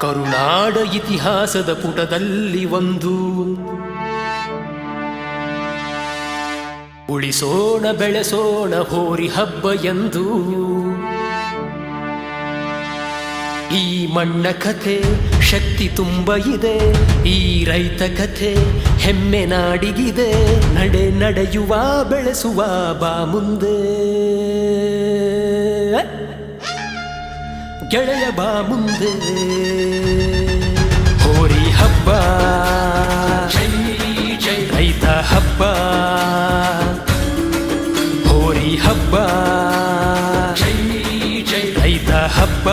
ಕರುನಾಡ ಇತಿಹಾಸದ ಪುಟದಲ್ಲಿ ಒಂದು. ಉಳಿಸೋಣ, ಬೆಳೆಸೋಣ, ಹೋರಿ ಹಬ್ಬ ಎಂದು. ಈ ಮಣ್ಣ ಕಥೆ ಶಕ್ತಿ ತುಂಬ ಇದೆ, ಈ ರೈತ ಕಥೆ ಹೆಮ್ಮೆ ನಾಡಿಗಿದೆ. ನಡೆ ನಡೆಯುವ, ಬೆಳೆಸುವ, ಬಾ ಮುಂದೆ. ಗೆಳೆಯ ಬಾ ಮುಂದೆ. ಹೋರಿ ಹಬ್ಬ. ರೈತ ಹಬ್ಬ. ಹೋರಿ ಹಬ್ಬ. ರೈತ ಹಬ್ಬ.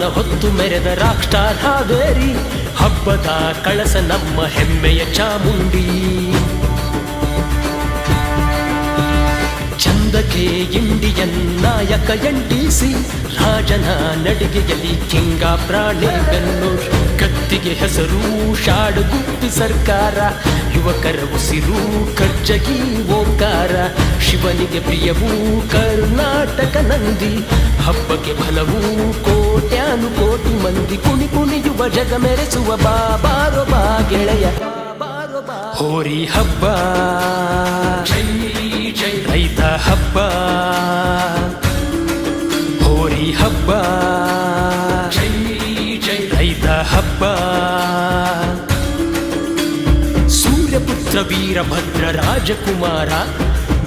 ಬಾವುಟಾನ ಹೊತ್ತು ಮೆರೆದ ರಾಕ್ಷಾರ್ ಹಾವೇರಿ, ಹಬ್ಬದ ಕಳಸ ನಮ್ಮ ಹೆಮ್ಮೆಯ ಚಾಮುಂಡಿ. ಚಂದಕ್ಕೆ ಇಂಡಿಯನ್ ನಾಯಕ ಎಂಟಿಸಿ ರಾಜನ ನಡಿಗೆಯಲ್ಲಿ ಕಿಂಗ ಪ್ರಾಣಿ ಬೆನ್ನೂರ್. ಕತ್ತಿಗೆ ಹೆಸರು ಗುಪ್ತಿ ಸರ್ಕಾರ. ಯುವಕರ ಉಸಿರು ಖರ್ಜಗಿ ಓಂಕಾರ. ಶಿವನಿಗೆ ಪ್ರಿಯವೂ ಕರ್ನಾಟಕ ನಂದಿ. ಹಬ್ಬಕ್ಕೆ ಫಲವೂ ಕೋಟ್ಯಾನು ಕೋಟಿ ಮಂದಿ. ಕುಣಿ ಕುಣಿಯುವ ಜಗ ಮೆರೆಸುವ ಬಾಬಾರೋ ಬಾ ಗೆಳೆಯ. ಹೋರಿ ಹಬ್ಬ. ರೈತ ಹಬ್ಬ. ಹೋರಿ ಹಬ್ಬ. ಸೂರ್ಯಪುತ್ರ ವೀರಭದ್ರ ರಾಜಕುಮಾರ,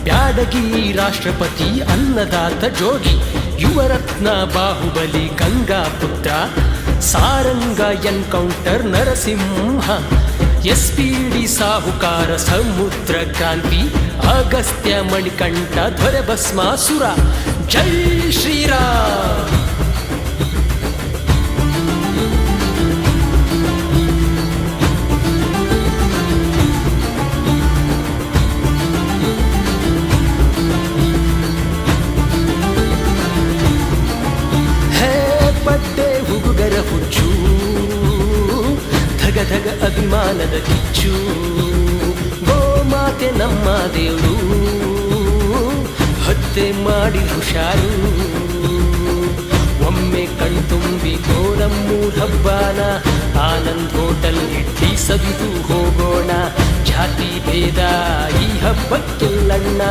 ಬ್ಯಾಡಗಿ ರಾಷ್ಟ್ರಪತಿ ಅನ್ನದಾತ ಜೋಗಿ, Yuvarathna Bahubali Ganga Putra Saranga encounter Narasimha S P D Sahukara Samudra Kranti, Agastya Manikantha ಧ್ವರ Bhasmasura. ಜೈ ಶ್ರೀರಾಮ್! ಅಭಿಮಾನದ ಕಿಚ್ಚು. ಗೋಮಾತೆ ನಮ್ಮ ದೇವರು. ಹತ್ತೆ ಮಾಡಿ ಹುಷಾರು. ಒಮ್ಮೆ ಕಣ್ತುಂಬಿ ಗೋರಮ್ಮೂರ್ ಹಬ್ಬಾನ. ಆನಂದ್ ಹೋಟೆಲ್ ಇಟ್ಟಿ ಸವಿದು ಹೋಗೋಣ. ಜಾತಿ ಭೇದ ಈ ಹಬ್ಬಕ್ಕಿಲ್ಲಣ್ಣ.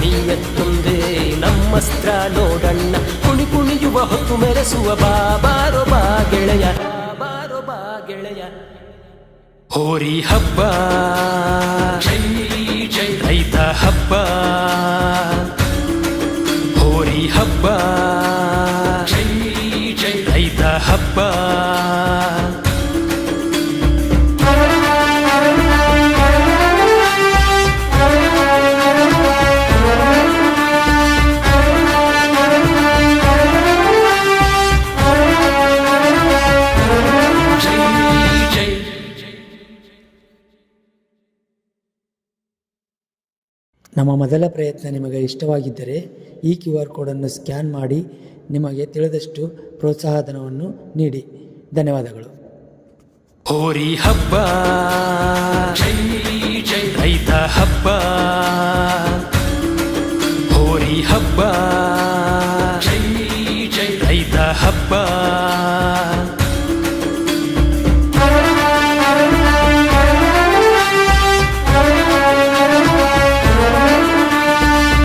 ನೀಯತ್ತೊಂದೇ ನಮ್ಮಸ್ತ್ರ ನೋಡಣ್ಣ. ಕುಣಿ ಕುಣಿಯುವ ಹೊತ್ತು ಮೆರೆಸುವ ಬಾಬಾರೋ ಬಾ ಗೆಳೆಯ. ಬಾರೋ ಬಾ ಗೆಳೆಯ. ಹೋರಿ ಹಬ್ಬ ಜೈ ಜೈ ರೈತ ಹಬ್ಬ. ನಮ್ಮ ಮೊದಲ ಪ್ರಯತ್ನ ನಿಮಗೆ ಇಷ್ಟವಾಗಿದ್ದರೆ ಈ ಕ್ಯೂ ಆರ್ ಕೋಡನ್ನು ಸ್ಕ್ಯಾನ್ ಮಾಡಿ ನಿಮಗೆ ತಿಳಿದಷ್ಟು ಪ್ರೋತ್ಸಾಹಧನವನ್ನು ನೀಡಿ. ಧನ್ಯವಾದಗಳು. ಹೋರಿ ಹಬ್ಬ, ಜೈ ಹಬ್ಬ.